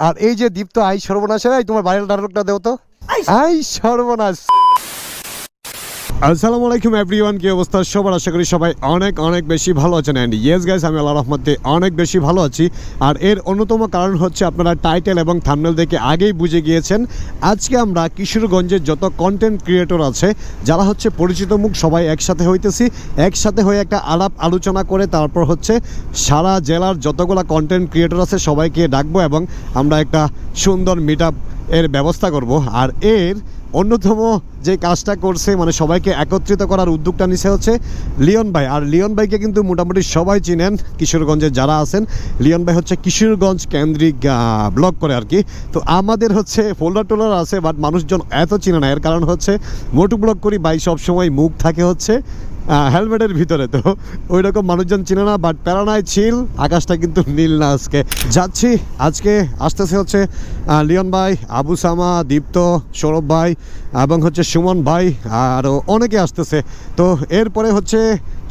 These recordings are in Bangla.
আর এই যে দীপ্ত আই সর্বনাশের আই তোমার ভাইরাল ডায়লগটা দেও তো। আই সর্বনাশ। আসসালামু আলাইকুম এভরিওয়ান কি অবস্থা? সবার আশা করি সবাই অনেক অনেক বেশি ভালো আছেন। অ্যান্ড ইয়েস গাইস আমি আল্লাহ রহমতে অনেক বেশি ভালো আছি। আর এর অন্যতম কারণ হচ্ছে আপনারা টাইটেল এবং থামনেল দেখে আগেই বুঝে গিয়েছেন, আজকে আমরা কিশোরগঞ্জের যত কন্টেন্ট ক্রিয়েটর আছে, যারা হচ্ছে পরিচিত মুখ, সবাই একসাথে হইতেছি। একসাথে হয়ে একটা আলাপ আলোচনা করে তারপর হচ্ছে সারা জেলার যতগুলো কন্টেন্ট ক্রিয়েটর আছে, সবাইকে ডাকবো এবং আমরা একটা সুন্দর মিট এর ব্যবস্থা করব। আর এর অন্যতম যে কাজটা করছে মানে সবাইকে একত্রিত করার উদ্যোগটা নিছে হচ্ছে লিওন ভাই। আর লিওন ভাইকে কিন্তু মোটামুটি সবাই চিনেন কিশোরগঞ্জে যারা আছেন। লিওন ভাই হচ্ছে কিশোরগঞ্জ কেন্দ্রিক ব্লক করে আর কি। তো আমাদের হচ্ছে ফোল্ডার টোলার আছে বাট মানুষজন এত চিনে না। এর কারণ হচ্ছে মোটু ব্লগ করি, ভাই সবসময় মুখ থাকে হচ্ছে হেলমেটের ভিতরে তো ওই রকম মানুষজন চিনে না বাট প্যারানায় ছিল আকাশটা কিন্তু নীল না আজকে। যাচ্ছি, আজকে আসতেছে হচ্ছে লিয়ন ভাই, আবু সামা, দীপ্ত, সৌরভ ভাই এবং হচ্ছে সুমন ভাই আরও অনেকে আসতেছে। তো এরপরে হচ্ছে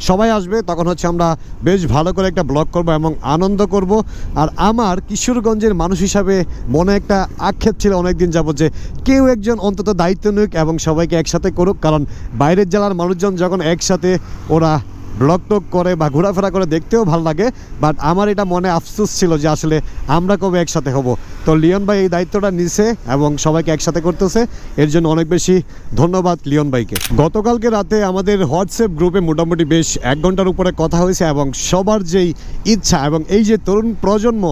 সবাই আসবে, তখন হচ্ছে আমরা বেশ ভালো করে একটা ব্লগ করব এবং আনন্দ করব। আর আমার কিশোরগঞ্জের মানুষ হিসাবে মনে একটা আক্ষেপ ছিল অনেকদিন যাবত যে কেউ একজন অন্তত দায়িত্ব নিক এবং সবাইকে একসাথে করুক। কারণ বাইরের জেলার মানুষজন যখন একসাথে ওরা ব্লগ টক করে বা ঘোরাফেরা করে দেখতেও ভালো লাগে বাট আমার এটা মনে আফসোস ছিল যে আসলে আমরা কবে একসাথে হব। তো লিওন ভাই এই দায়িত্বটা নিছে এবং সবাইকে একসাথে করতেছে, এর জন্য অনেক বেশি ধন্যবাদ লিওন ভাইকে। গতকালকে রাতে আমাদের হোয়াটসঅ্যাপ গ্রুপে মোটামুটি বেশ এক ঘণ্টার উপরে কথা হয়েছে এবং সবার যেই ইচ্ছা এবং এই যে তরুণ প্রজন্ম,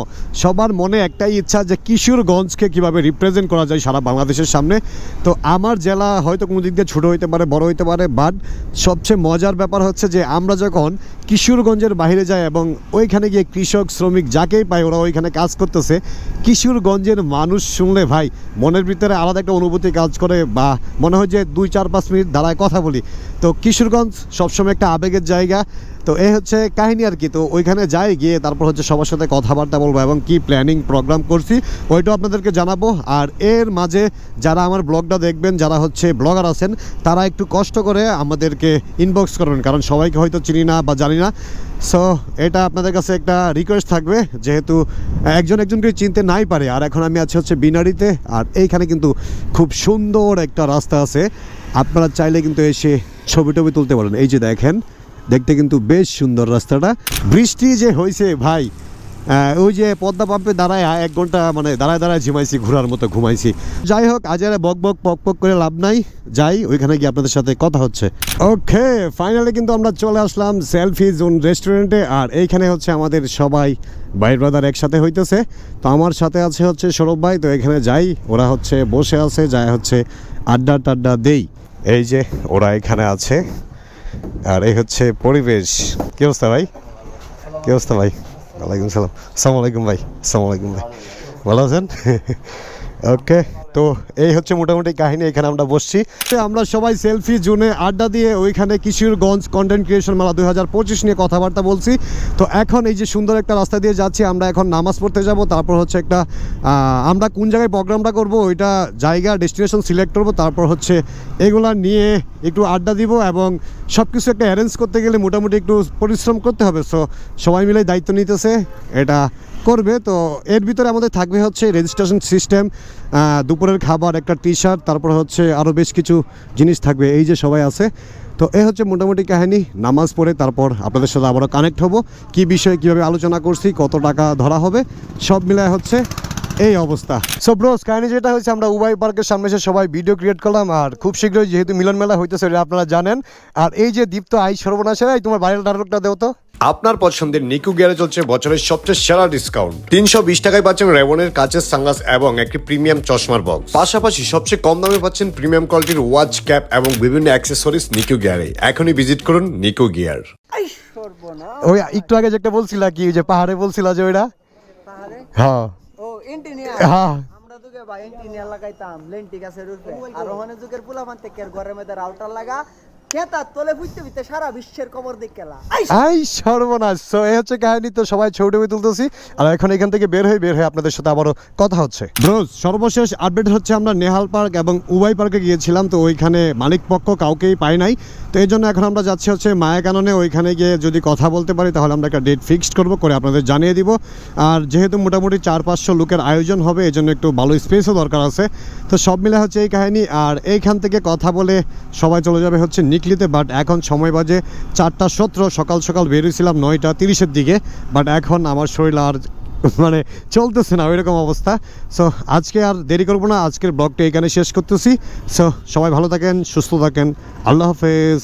সবার মনে একটাই ইচ্ছা যে কিশোরগঞ্জকে কীভাবে রিপ্রেজেন্ট করা যায় সারা বাংলাদেশের সামনে। তো আমার জেলা হয়তো কোনো দিক দিয়ে ছোটো হইতে পারে, বড় হইতে পারে বাট সবচেয়ে মজার ব্যাপার হচ্ছে যে আমরা যখন কিশোরগঞ্জের বাইরে যাই এবং ওইখানে গিয়ে কৃষক, শ্রমিক যাকেই পাই, ওরা ওইখানে কাজ করতেছে, কিশোরগঞ্জের মানুষ শুনলে, ভাই, মনের ভিতরে আলাদা একটা অনুভূতি কাজ করে বা মনে হয় যে দুই, চার, পাঁচ মিনিট দাঁড়ায় কথা বলি। তো কিশোরগঞ্জ সবসময় একটা আবেগের জায়গা। তো এই হচ্ছে কাহিনী আর কি। তো ওইখানে যাই, গিয়ে তারপর হচ্ছে সবার সাথে কথাবার্তা বলব এবং কি প্ল্যানিং প্রোগ্রাম করছি, ওইটাও আপনাদেরকে জানাব। আর এর মাঝে যারা আমার ব্লগটা দেখবেন, যারা হচ্ছে ব্লগার আছেন, তারা একটু কষ্ট করে আমাদেরকে ইনবক্স করবেন, কারণ সবাইকে হয়তো চিনি না বা জানি না। সো এটা আপনাদের কাছে একটা রিকোয়েস্ট থাকবে, যেহেতু একজন একজনকে চিনতে নাই পারে, আর এখন আমি আছি হচ্ছে বিনারিতে আর এইখানে কিন্তু খুব সুন্দর একটা রাস্তা আছে। আপনারা চাইলে কিন্তু এসে ছবি টবি তুলতে পারেন। এই যে দেখেন দেখতে কিন্তু বেশ সুন্দর রাস্তাটা। বৃষ্টি যে হয়েছে ভাই ওই যে পদ্মা পাম্পে দাঁড়ায় এক ঘণ্টা মানে দাঁড়ায় দাঁড়ায় ঝিমাইছি ঘোরার মতো ঘুমাইছি। যাই হোক, আজ আর বক বক পক পক করে লাভ নাই। যাই, ওইখানে গিয়ে আপনাদের সাথে কথা হচ্ছে। ওকে ফাইনালি কিন্তু আমরা চলে আসলাম সেলফি জোন রেস্টুরেন্টে আর এইখানে হচ্ছে আমাদের সবাই ভাই ব্রাদার একসাথে হইতেছে। তো আমার সাথে আছে হচ্ছে সৌরভ ভাই, তো এখানে যাই, ওরা হচ্ছে বসে আছে, যায় হচ্ছে আড্ডা টাড্ডা দেই। এই যে, ওরা এখানে আছে। আর এই হচ্ছে পরিবেশ। কি অবস্থা ভাই? কি অবস্থা ভাই? ওয়ালাইকুম সালাম। আসসালামু আলাইকুম ভাই। আসসালামু আলাইকুম ভাই। ভালো আছেন? ওকে তো এই হচ্ছে মোটামুটি কাহিনী, এখানে আমরা বসছি। তো আমরা সবাই সেলফি জোনে আড্ডা দিয়ে ওইখানে কিশোরগঞ্জ কন্টেন্ট ক্রিয়েশন মেলা দুই হাজার পঁচিশ নিয়ে কথাবার্তা বলছি। তো এখন এই যে সুন্দর একটা রাস্তা দিয়ে যাচ্ছি, আমরা এখন নামাজ পড়তে যাব, তারপর হচ্ছে একটা আমরা কোন জায়গায় প্রোগ্রামটা করব ওইটা জায়গা ডেস্টিনেশন সিলেক্ট করব, তারপর হচ্ছে এগুলা নিয়ে একটু আড্ডা দিব এবং সব কিছু একটা অ্যারেঞ্জ করতে গেলে মোটামুটি একটু পরিশ্রম করতে হবে। সো সবাই মিলে দায়িত্ব নিতেছে, এটা করবে। তো এর ভিতরে আমাদের থাকবে হচ্ছে রেজিস্ট্রেশন সিস্টেম দুপুরের খাবার, একটা টি শার্ট তারপর হচ্ছে আরও বেশ কিছু জিনিস থাকবে। এই যে সবাই আছে। তো এ হচ্ছে মোটামুটি কাহিনী, নামাজ পড়ে তারপর আপনাদের সাথে আবারও কানেক্ট হব। কি বিষয়ে কীভাবে আলোচনা করছি, কত টাকা ধরা হবে, সব মিলায় হচ্ছে এই অবস্থা। সো ব্রোস কাহিনী যেটা হচ্ছে আমরা উবাই পার্কের সামনে এসে সবাই ভিডিও ক্রিয়েট করলাম, আর খুব শীঘ্রই যেহেতু মিলন মেলা হইতেছে আপনারা জানেন। আর এই যে দীপ্ত আই সর্বনাশের তোমার ভাইরাল ডায়লগটা দেও তো। আপনার পছন্দের নিকু গিয়ারে চলছে বছরের সবচেয়ে সেরা ডিসকাউন্ট। তিনশো বিশ টাকায় পাচ্ছেন রেবনের কাচের সানগ্লাস এবং একটি প্রিমিয়াম চশমার বক্স। পাশাপাশি সবচেয়ে কম দামে পাচ্ছেন প্রিমিয়াম কোয়ালিটির ওয়াচ ক্যাপ এবং বিভিন্ন অ্যাক্সেসরিজ নিকু গিয়ারে। এখনই ভিজিট করুন নিকু গিয়ার। ওই একটু আগে যে একটা বলছিলা কি ওই যে পাহাড়ে বলছিলা যে ওইটা? হ্যাঁ। ও ইন্টিনিয়ার। হ্যাঁ। আমরা তো বা ইন্টিনিয়ার লাগাইতাম লেন্টি গাছের উপরে আর ওখানে যুগের পোলা মান থেকে ঘরের মধ্যে রাউটার লাগা খেতার তলে বুঝতে বুঝতে সারা বিশ্বের খবর দেখলা এই সর্বনাশ। এই হচ্ছে কাহিনী তো সবাই ছবি তুলতেছি। আর এখন এখান থেকে বের হয়ে বের হয়ে আপনাদের সাথে আবারও কথা হচ্ছে। ব্রোজ সর্বশেষ আপডেট হচ্ছে আমরা নেহাল পার্ক এবং উবাই পার্কে গিয়েছিলাম তো ওইখানে মালিক পক্ষ কাউকেই পাই নাই। তো এই জন্য এখন আমরা যাচ্ছি হচ্ছে মায়া কাননে ওইখানে গিয়ে যদি কথা বলতে পারি তাহলে আমরা একটা ডেট ফিক্সড করব করে আপনাদের জানিয়ে দিব। আর যেহেতু মোটামুটি চার পাঁচশো লোকের আয়োজন হবে এই জন্য একটু ভালো স্পেসও দরকার আছে। তো সব মিলে হচ্ছে এই কাহিনী আর এইখান থেকে কথা বলে সবাই চলে যাবে হচ্ছে নিকলিতে বাট এখন সময় বাজে চারটা সতেরো, সকাল সকাল বেরিয়েছিলাম নয়টা তিরিশের দিকে বাট এখন আমার শরীর আর মানে চলতেছে না, ওইরকম অবস্থা। সো আজকে আর দেরি করব না, আজকের ব্লগটা এখানে শেষ করতেছি। সো সবাই ভালো থাকেন, সুস্থ থাকেন, আল্লাহ হাফেজ।